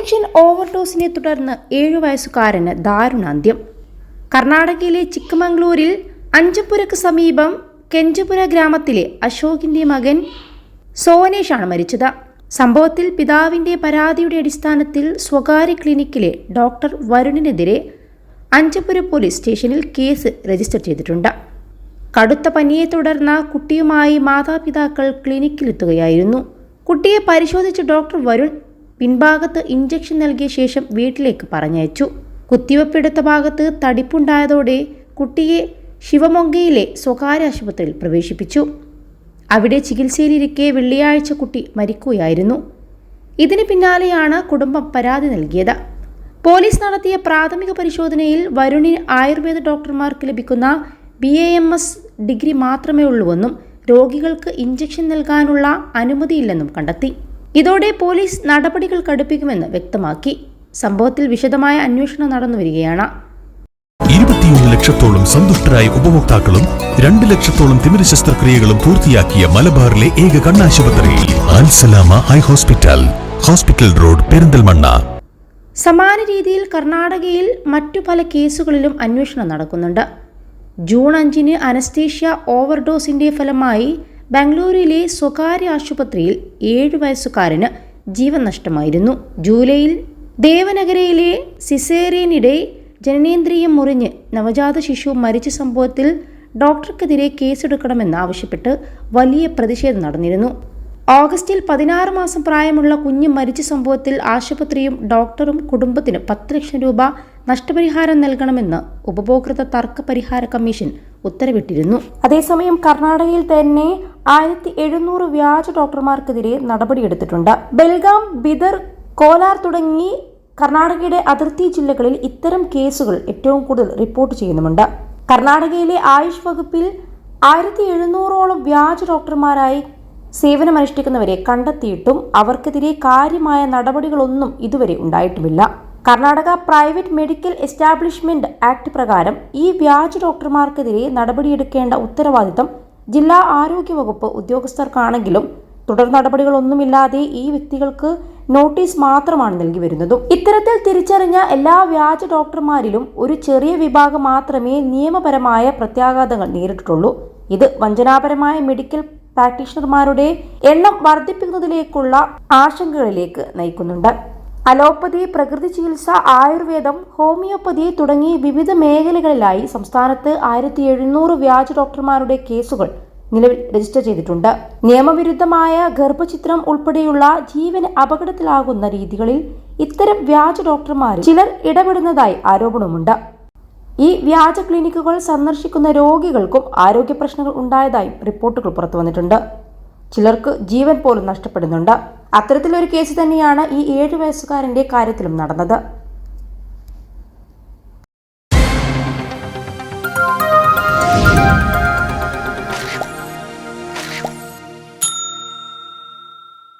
Injection ഓവർഡോസിനെ തുടർന്ന് ഏഴു വയസ്സുകാരന് ദാരുണാന്ത്യം. കർണാടകയിലെ ചിക്കമംഗ്ലൂരിൽ അഞ്ചപ്പുരക്ക് സമീപം കെഞ്ചപുര ഗ്രാമത്തിലെ അശോകിന്റെ മകൻ സോനേഷാണ് മരിച്ചത്. സംഭവത്തിൽ പിതാവിന്റെ പരാതിയുടെ അടിസ്ഥാനത്തിൽ സ്വകാര്യ ക്ലിനിക്കിലെ ഡോക്ടർ വരുണിനെതിരെ അഞ്ചപ്പുര പോലീസ് സ്റ്റേഷനിൽ കേസ് രജിസ്റ്റർ ചെയ്തിട്ടുണ്ട്. കടുത്ത പനിയെ തുടർന്ന് കുട്ടിയുമായി മാതാപിതാക്കൾ ക്ലിനിക്കിലെത്തുകയായിരുന്നു. കുട്ടിയെ പരിശോധിച്ച ഡോക്ടർ വരുൺ പിൻഭാഗത്ത് ഇഞ്ചക്ഷൻ നൽകിയ ശേഷം വീട്ടിലേക്ക് പറഞ്ഞയച്ചു. കുത്തിവെപ്പെടുത്ത ഭാഗത്ത് തടിപ്പുണ്ടായതോടെ കുട്ടിയെ ശിവമൊങ്കയിലെ സ്വകാര്യ ആശുപത്രിയിൽ പ്രവേശിപ്പിച്ചു. അവിടെ ചികിത്സയിലിരിക്കെ വെള്ളിയാഴ്ച കുട്ടി മരിക്കുകയായിരുന്നു. ഇതിന് പിന്നാലെയാണ് കുടുംബം പരാതി നൽകിയത്. പോലീസ് നടത്തിയ പ്രാഥമിക പരിശോധനയിൽ വരുണിന് ആയുർവേദ ഡോക്ടർമാർക്ക് ലഭിക്കുന്ന B A M S degree മാത്രമേ ഉള്ളൂവെന്നും രോഗികൾക്ക് ഇഞ്ചക്ഷൻ നൽകാനുള്ള അനുമതിയില്ലെന്നും കണ്ടെത്തി. ഇതോടെ പോലീസ് നടപടികൾ കടുപ്പിക്കുമെന്ന് വ്യക്തമാക്കി. സംഭവത്തിൽ വിശദമായ അന്വേഷണം നടന്നുവരികയാണ് ഇരുപത്തിയൊന്ന് ലക്ഷത്തോളം സന്തുഷ്ടരായ ഉപഭോക്താക്കളും രണ്ട് ലക്ഷത്തോളം തിമിര ശസ്ത്രക്രിയകളും പൂർത്തിയാക്കിയ മലബാറിലെ ഏക കണ്ണാശുപത്രിയിൽ Alsalama eye hospital hospital road Perinthalmanna. സമാന രീതിയിൽ കർണാടകയിൽ മറ്റു പല കേസുകളിലും അന്വേഷണം നടക്കുന്നുണ്ട്. ജൂൺ അഞ്ചിന് അനസ്തീഷ്യ ഓവർഡോസിന്റെ ഫലമായി ബാംഗ്ലൂരിലെ സ്വകാര്യ ആശുപത്രിയിൽ ഏഴ് വയസ്സുകാരന് ജീവൻ നഷ്ടമായിരുന്നു ജൂലൈയിൽ ദേവനഗരയിലെ സിസേറിയനിടെ ജനനേന്ദ്രിയം മുറിഞ്ഞ് നവജാത ശിശു മരിച്ച സംഭവത്തിൽ ഡോക്ടർക്കെതിരെ കേസെടുക്കണമെന്ന് ആവശ്യപ്പെട്ട് വലിയ പ്രതിഷേധം നടന്നിരുന്നു. ഓഗസ്റ്റിൽ പതിനാറ് മാസം പ്രായമുള്ള കുഞ്ഞ് മരിച്ച സംഭവത്തിൽ ആശുപത്രിയും ഡോക്ടറും കുടുംബത്തിന് പത്ത് ലക്ഷം രൂപ നഷ്ടപരിഹാരം നൽകണമെന്ന് ഉപഭോക്തൃ തർക്ക പരിഹാര കമ്മീഷൻ ഉത്തരവിട്ടിരുന്നു. അതേസമയം കർണാടകയിൽ തന്നെ ആയിരത്തി എഴുന്നൂറ് വ്യാജ ഡോക്ടർമാർക്കെതിരെ നടപടിയെടുത്തിട്ടുണ്ട്. ബെൽഗാം ബിദർ കോലാർ തുടങ്ങി കർണാടകയുടെ അതിർത്തി ജില്ലകളിൽ ഇത്തരം കേസുകൾ ഏറ്റവും കൂടുതൽ റിപ്പോർട്ട് ചെയ്യുന്നുമുണ്ട്. കർണാടകയിലെ ആയുഷ് വകുപ്പിൽ ആയിരത്തി എഴുന്നൂറോളം വ്യാജ ഡോക്ടർമാരായി സേവനമനുഷ്ഠിക്കുന്നവരെ കണ്ടെത്തിയിട്ടും അവർക്കെതിരെ കാര്യമായ നടപടികളൊന്നും ഇതുവരെ ഉണ്ടായിട്ടുമില്ല. Karnataka private medical establishment act പ്രകാരം ഈ വ്യാജ ഡോക്ടർമാർക്കെതിരെ നടപടിയെടുക്കേണ്ട ഉത്തരവാദിത്തം ജില്ലാ ആരോഗ്യ വകുപ്പ് ഉദ്യോഗസ്ഥർക്കാണെങ്കിലും തുടർ നടപടികളൊന്നുമില്ലാതെ ഈ വ്യക്തികൾക്ക് നോട്ടീസ് മാത്രമാണ് നൽകി വരുന്നതും. ഇത്തരത്തിൽ തിരിച്ചറിഞ്ഞ എല്ലാ വ്യാജ ഡോക്ടർമാരിലും ഒരു ചെറിയ വിഭാഗം മാത്രമേ നിയമപരമായ പ്രത്യാഘാതങ്ങൾ നേരിട്ടിട്ടുള്ളൂ. ഇത് വഞ്ചനാപരമായ മെഡിക്കൽ പ്രാക്ടീഷണർമാരുടെ എണ്ണം വർദ്ധിപ്പിക്കുന്നതിലേക്കുള്ള ആശങ്കകളിലേക്ക് നയിക്കുന്നുണ്ട്. അലോപ്പതി പ്രകൃതി ചികിത്സ ആയുർവേദം ഹോമിയോപ്പതി തുടങ്ങി വിവിധ മേഖലകളിലായി സംസ്ഥാനത്ത് ആയിരത്തി എഴുന്നൂറ് വ്യാജ ഡോക്ടർമാരുടെ കേസുകൾ നിലവിൽ രജിസ്റ്റർ ചെയ്തിട്ടുണ്ട്. നിയമവിരുദ്ധമായ ഗർഭചിത്രം ഉൾപ്പെടെയുള്ള ജീവന് അപകടത്തിലാകുന്ന രീതികളിൽ ഇത്തരം വ്യാജ ഡോക്ടർമാർ ചിലർ ഇടപെടുന്നതായി ആരോപണമുണ്ട്. ഈ വ്യാജ ക്ലിനിക്കുകൾ സന്ദർശിക്കുന്ന രോഗികൾക്കും ആരോഗ്യ പ്രശ്നങ്ങൾ ഉണ്ടായതായും റിപ്പോർട്ടുകൾ പുറത്തു വന്നിട്ടുണ്ട് ചിലർക്ക് ജീവൻ പോലും നഷ്ടപ്പെടുന്നുണ്ട്. അത്തരത്തിലൊരു കേസ് തന്നെയാണ് ഈ ഏഴ് വയസ്സുകാരന്റെ കാര്യത്തിലും നടന്നത്.